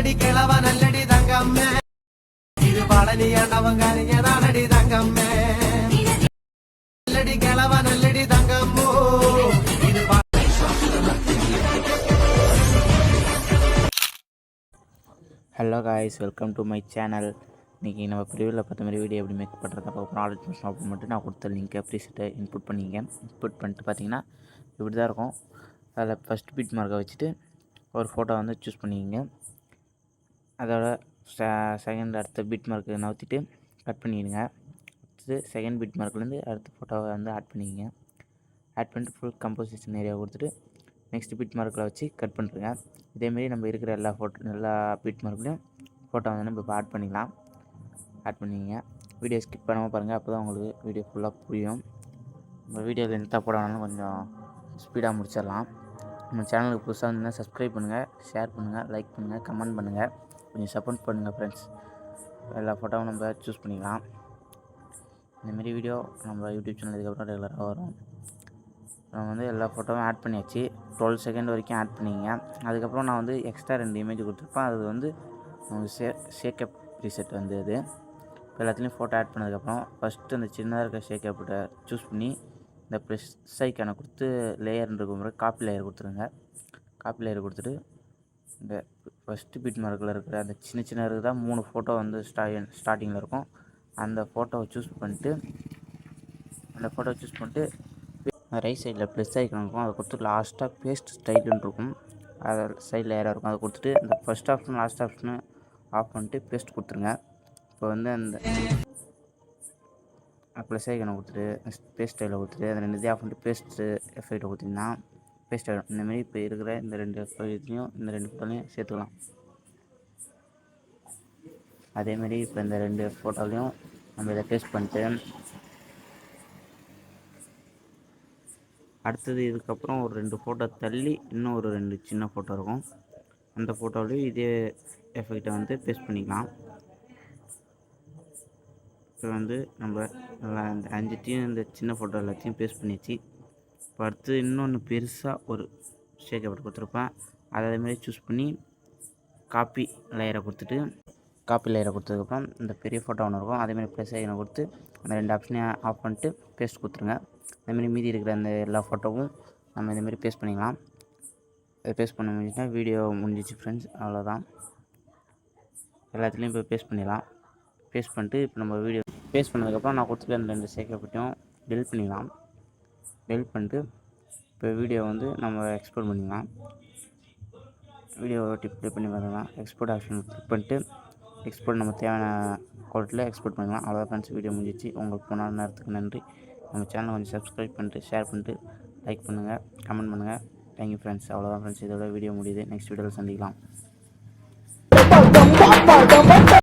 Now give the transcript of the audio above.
நல்லடி கிழவ நல்லடி தங்கம்மே. இது பழனி ஆண்டவங்க தானடி தங்கம்மே. நல்லடி கிழவ நல்லடி தங்கம்மோ. இது hello guys welcome to my channel இன்றைக்கி நம்ம ப்ரிவியூவில் பார்த்த மாதிரி வீடியோ எப்படி மேக் பண்ணுறத பார்க்க ப்ராடக்ட் மிஷன் ஓப்பன் மட்டும் நான் கொடுத்த லிங்க்கை ப்ரீசெட்டை இன்புட் பண்ணிங்க இன்புட் பண்ணிட்டு பார்த்தீங்கன்னா இப்படி தான் இருக்கும். அதில் ஃபஸ்ட் பிட் மார்க்கை வச்சுட்டு ஒரு ஃபோட்டோ வந்து சூஸ் பண்ணிக்கிங்க. அதோட செகண்ட் அடுத்த பிட் மார்க்கு நவுத்திட்டு கட் பண்ணிடுங்க. அடுத்தது செகண்ட் பிட் மார்க்லேருந்து அடுத்த ஃபோட்டோவை வந்து ஆட் பண்ணிக்கங்க. ஆட் பண்ணிட்டு ஃபுல் கம்போசிஷன் ஏரியா கொடுத்துட்டு நெக்ஸ்ட் பிட் மார்க்கில் வச்சு கட் பண்ணுறேங்க இதேமாரி நம்ம இருக்கிற எல்லா ஃபோட்டோ எல்லா பிட் மார்க்லையும் ஃபோட்டோ வந்து நம்ம இப்போ ஆட் பண்ணிக்கலாம். ஆட் பண்ணிக்கங்க. வீடியோ ஸ்கிப் பண்ணாமல் பாருங்கள் அப்போ தான் உங்களுக்கு வீடியோ ஃபுல்லாக புரியும். நம்ம வீடியோ லென்த்தாக வேணாலும் கொஞ்சம் ஸ்பீடாக முடிச்சிடலாம். நம்ம சேனலுக்கு புதுசாக இருந்தீங்கன்னா சப்ஸ்கிரைப் பண்ணுங்கள் ஷேர் பண்ணுங்கள் லைக் பண்ணுங்கள் கமெண்ட் பண்ணுங்கள் கொஞ்சம் சப்போர்ட் பண்ணுங்கள் ஃப்ரெண்ட்ஸ் எல்லா ஃபோட்டோவும் நம்ம சூஸ் பண்ணிக்கலாம். இந்தமாரி வீடியோ நம்ம யூடியூப் சேனல் இதுக்கப்புறம் ரெகுலராக வரும். நம்ம வந்து எல்லா ஃபோட்டோவும் ஆட் பண்ணியாச்சு. டுவெல் செகண்ட் வரைக்கும் ஆட் பண்ணிங்க. அதுக்கப்புறம் நான் வந்து எக்ஸ்ட்ரா ரெண்டு இமேஜ் கொடுத்துருப்பேன். அது வந்து உங்களுக்கு சே ஷேக்கப் ப்ரீசெட் வந்து அது. இப்போ எல்லாத்துலேயும் ஃபோட்டோ ஆட் பண்ணதுக்கப்புறம் ஃபஸ்ட்டு அந்த சின்னதாக இருக்க ஷேக்கப்பிட்ட சூஸ் பண்ணி இந்த ப்ரெஸ் ஐக்கானை கொடுத்து லேயர்னு இருக்கும் முறை காப்பி லேயர் கொடுத்துருங்க. காப்பி லேயர் கொடுத்துட்டு இந்த ஃபஸ்ட்டு பிட் மார்க்கில் இருக்கிற அந்த சின்ன சின்ன தான் மூணு ஃபோட்டோ வந்து ஸ்டா ஸ்டார்டிங்கில் இருக்கும். அந்த ஃபோட்டோவை சூஸ் பண்ணிட்டு அந்த ஃபோட்டோவை சூஸ் பண்ணிட்டு ரைட் சைடில் ப்ளஸ் ஐக்கன் இருக்கும். அதை கொடுத்து லாஸ்ட்டாக பேஸ்ட் ஸ்டைலுன்னு இருக்கும். அதை சைடில் ஏராக இருக்கும். அதை கொடுத்துட்டு இந்த first option last option off பண்ணிட்டு பேஸ்ட் கொடுத்துருங்க. இப்போ வந்து அந்த ப்ளஸ் ஐக்கனை கொடுத்துட்டு பேஸ்ட் ஸ்டைலில் கொடுத்துட்டு அந்த ரெண்டு இதையும் ஆஃப் பண்ணிட்டு பேஸ்ட்டு எஃபெக்ட்டை கொடுத்தீங்கன்னா பேஸ்ட் ஆகிடும் இந்தமாரி இப்போ இருக்கிற இந்த ரெண்டு இதுலேயும் இந்த ரெண்டு ஃபோட்டோலையும் சேர்த்துக்கலாம். அதேமாரி இப்போ இந்த ரெண்டு ஃபோட்டோலையும் நம்ம இதை பேஸ்ட் பண்ணிட்டு அடுத்தது இதுக்கப்புறம் ஒரு ரெண்டு ஃபோட்டோ தள்ளி இன்னும் ஒரு ரெண்டு சின்ன ஃபோட்டோ இருக்கும். அந்த ஃபோட்டோவிலையும் இதே எஃபெக்டை வந்து பேஸ்ட் பண்ணிக்கலாம். இப்போ வந்து நம்ம நல்லா அந்த அஞ்சுத்தையும் இந்த சின்ன ஃபோட்டோ எல்லாத்தையும் பேஸ்ட் பண்ணியாச்சு. இப்போ அடுத்து இன்னொன்று பெருசாக ஒரு ஷேக் அப்படி கொடுத்துருப்பேன். அதை மாதிரி சூஸ் பண்ணி காப்பி லேயரை கொடுத்துட்டு காப்பி லேயரை கொடுத்ததுக்கப்புறம் இந்த பெரிய ஃபோட்டோ ஒன்று இருக்கும். அதேமாதிரி ப்ளஸ் ஐனை கொடுத்து அந்த ரெண்டு ஆப்ஷனையும் ஆஃப் பண்ணிட்டு பேஸ்ட் கொடுத்துருங்க. அதேமாரி மீதி இருக்கிற அந்த எல்லா ஃபோட்டோவும் நம்ம இதேமாரி பேஸ்ட் பண்ணிக்கலாம். அதை பேஸ்ட் பண்ண முடிஞ்சுன்னா வீடியோ முடிஞ்சிச்சு ஃப்ரெண்ட்ஸ் அவ்வளோதான் எல்லாத்துலேயும் இப்போ பேஸ்ட் பண்ணிடலாம். பேஸ்ட் பண்ணிட்டு இப்போ நம்ம வீடியோ பேஸ்ட் பண்ணதுக்கப்புறம் நான் கொடுத்துருக்க அந்த ரெண்டு சேர்க்கப்பட்டையும் டெலிட் பண்ணிடலாம் டெலிட் பண்ணிட்டு இப்போ வீடியோ வந்து நம்ம எக்ஸ்போர்ட் பண்ணிக்கலாம். வீடியோ டிப் ப்ளே பண்ணி பார்த்தோம்னா எக்ஸ்போர்ட் ஆப்ஷன் கிளிக் பண்ணிட்டு எக்ஸ்போர்ட் நம்ம தேவையான குவாலிட்டியில் எக்ஸ்போர்ட் பண்ணிக்கலாம். அவ்வளோ ஃப்ரெண்ட்ஸ் வீடியோ முடிஞ்சிச்சு. உங்களுக்கு போன நேரத்துக்கு நன்றி. நம்ம சேனலை கொஞ்சம் சப்ஸ்கிரைப் பண்ணிட்டு ஷேர் பண்ணிட்டு லைக் பண்ணுங்கள் கமெண்ட் பண்ணுங்கள் தேங்க்யூ ஃப்ரெண்ட்ஸ் அவ்வளோதான் ஃப்ரெண்ட்ஸ் இதோட வீடியோ முடியுது. நெக்ஸ்ட் வீடியோவில் சந்திக்கலாம்.